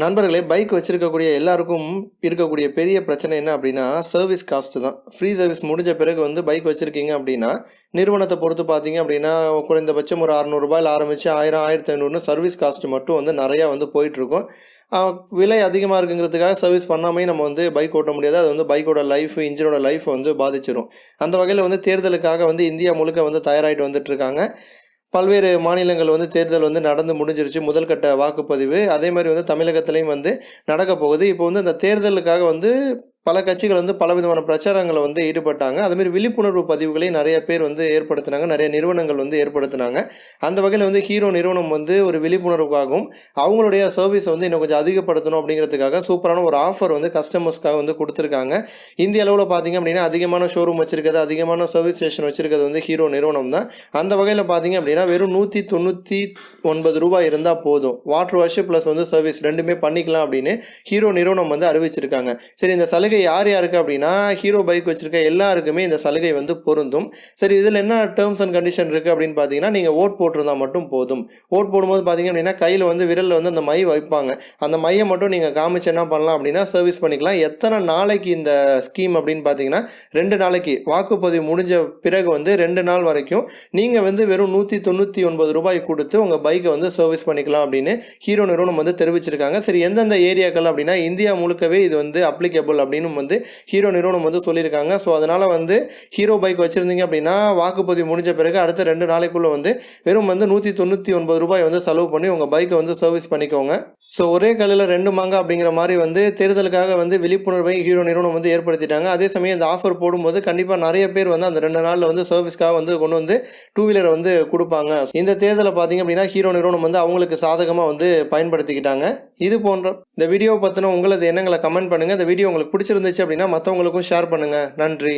நண்பர்களே பைக் வச்சுருக்கக்கூடிய எல்லாருக்கும் இருக்கக்கூடிய பெரிய பிரச்சனை என்ன அப்படின்னா சர்வீஸ் காஸ்ட் தான். ஃப்ரீ சர்வீஸ் முடிஞ்ச பிறகு வந்து பைக் வச்சுருக்கீங்க அப்படின்னா நிறுவனத்தை பொறுத்து பார்த்தீங்க அப்படின்னா குறைந்தபட்சம் ஒரு அறநூறுபாயில் ஆரம்பித்து ஆயிரம் ஆயிரத்தி ஐநூறுனு சர்வீஸ் காஸ்ட் மட்டும் வந்து நிறையா வந்து போயிட்டுருக்கும். விலை அதிகமாக இருக்குங்கிறதுக்காக சர்வீஸ் பண்ணாமே நம்ம வந்து பைக் ஓட்ட முடியாது. அது வந்து பைக்கோட லைஃப் இன்ஜினோட லைஃப் வந்து பாதிச்சிடும் அந்த வகையில் வந்து தேர்தலுக்காக வந்து இந்தியா முழுக்க வந்து தயாராகிட்டு வந்துட்டுருக்காங்க. பல்வேறு மாநிலங்கள் வந்து தேர்தல் வந்து நடந்து முடிஞ்சிருச்சு. முதல் கட்ட வாக்குப்பதிவு அதே மாதிரி வந்து தமிழகத்துலேயும் வந்து நடக்க போகுது. இப்போ வந்து அந்த தேர்தலுக்காக வந்து பல கட்சிகள் வந்து பல விதமான பிரச்சாரங்களை வந்து ஈடுபட்டாங்க. அதுமாரி விழிப்புணர்வு பதிவுகளையும் நிறைய பேர் வந்து ஏற்படுத்தினாங்க. நிறைய நிறுவனங்கள் வந்து ஏற்படுத்தினாங்க. அந்த வகையில் வந்து ஹீரோ நிறுவனம் வந்து ஒரு விழிப்புணர்வுக்காகவும் அவங்களுடைய சர்வீஸை வந்து இன்னும் கொஞ்சம் அதிகப்படுத்தணும் அப்படிங்கிறதுக்காக சூப்பரான ஒரு ஆஃபர் வந்து கஸ்டமர்ஸ்க்காக வந்து கொடுத்துருக்காங்க. இந்திய அளவில் பார்த்தீங்க அப்படின்னா அதிகமான ஷோரூம் வச்சுருக்கிறது அதிகமான சர்வீஸ் ஸ்டேஷன் வச்சுருக்கிறது வந்து ஹீரோ நிறுவனம் தான். அந்த வகையில் பார்த்தீங்க அப்படின்னா வெறும் நூற்றி தொண்ணூற்றி ஒன்பது ரூபாய் இருந்தால் போதும். வாட்டர் வாஷ் ப்ளஸ் வந்து சர்வீஸ் ரெண்டுமே பண்ணிக்கலாம் அப்படின்னு ஹீரோ நிறுவனம் வந்து அறிவிச்சிருக்காங்க. சரி இந்த சலுகை யார் யாருக்கு அப்படின்னா ஹீரோ பைக் வச்சுருக்க எல்லாருக்குமே இந்த சலுகை வந்து பொருந்தும். சரி இதில் என்ன டேர்ம்ஸ் அண்ட் கண்டிஷன் இருக்குது அப்படின்னு பார்த்தீங்கன்னா நீங்கள் ஓட் போட்டிருந்தால் மட்டும் போதும். ஓட் போடும்போது பார்த்தீங்க அப்படின்னா கையில் வந்து விரலில் வந்து அந்த மை வைப்பாங்க. அந்த மையை மட்டும் நீங்கள் காமிச்சு என்ன பண்ணலாம் அப்படின்னா சர்வீஸ் பண்ணிக்கலாம். எத்தனை நாளைக்கு இந்த ஸ்கீம் அப்படின்னு பார்த்தீங்கன்னா ரெண்டு நாளைக்கு. வாக்குப்பதிவு முடிஞ்ச பிறகு வந்து ரெண்டு நாள் வரைக்கும் நீங்கள் வந்து வெறும் நூற்றி தொண்ணூற்றி ஒன்பது ரூபாய் கொடுத்து உங்கள் பைக்கை வந்து சர்வீஸ் பண்ணிக்கலாம் அப்படின்னு ஹீரோ நிறுவனம் வந்து தெரிவிச்சிருக்காங்க. சரி எந்தெந்த ஏரியாக்கள் அப்படின்னா இந்தியா முழுக்கவே இது வந்து அப்ளிகபிள் அப்படின்னு வந்து ஹீரோ நிறுவனம் வந்து சொல்லியிருக்காங்க. ஸோ அதனால் வந்து ஹீரோ பைக் வச்சுருந்தீங்க அப்படின்னா வாக்குப்பதிவு முடிஞ்ச பிறகு அடுத்த ரெண்டு நாளைக்குள்ளே வந்து வெறும் வந்து நூற்றி தொண்ணூற்றி ஒன்பது ரூபாய் வந்து செலவு பண்ணி உங்கள் பைக்கை வந்து சர்வீஸ் பண்ணிக்கோங்க. ஸோ ஒரே கல்லில் ரெண்டு மாங்கா அப்படிங்கிற மாதிரி வந்து தேர்தலுக்காக வந்து விழிப்புணர்வை ஹீரோ நிறுவனம் வந்து ஏற்படுத்திட்டாங்க. அதே சமயம் இந்த ஆஃபர் போடும்போது கண்டிப்பாக நிறைய பேர் வந்து அந்த ரெண்டு நாளில் வந்து சர்வீஸ்க்காக வந்து கொண்டு வந்து டூ வீலரை வந்து கொடுப்பாங்க. இந்த தேர்தலை பார்த்தீங்க அப்படின்னா ஹீரோ நிறுவனம் வந்து அவங்களுக்கு சாதகமாக வந்து பயன்படுத்திக்கிட்டாங்க. இது போன்ற இந்த வீடியோ பற்றின உங்களது எண்ணங்களை கமெண்ட் பண்ணுங்கள் இந்த வீடியோ உங்களுக்கு பிடிச்சிருந்துச்சு அப்படின்னா மற்றவங்களுக்கும் ஷேர் பண்ணுங்கள் நன்றி.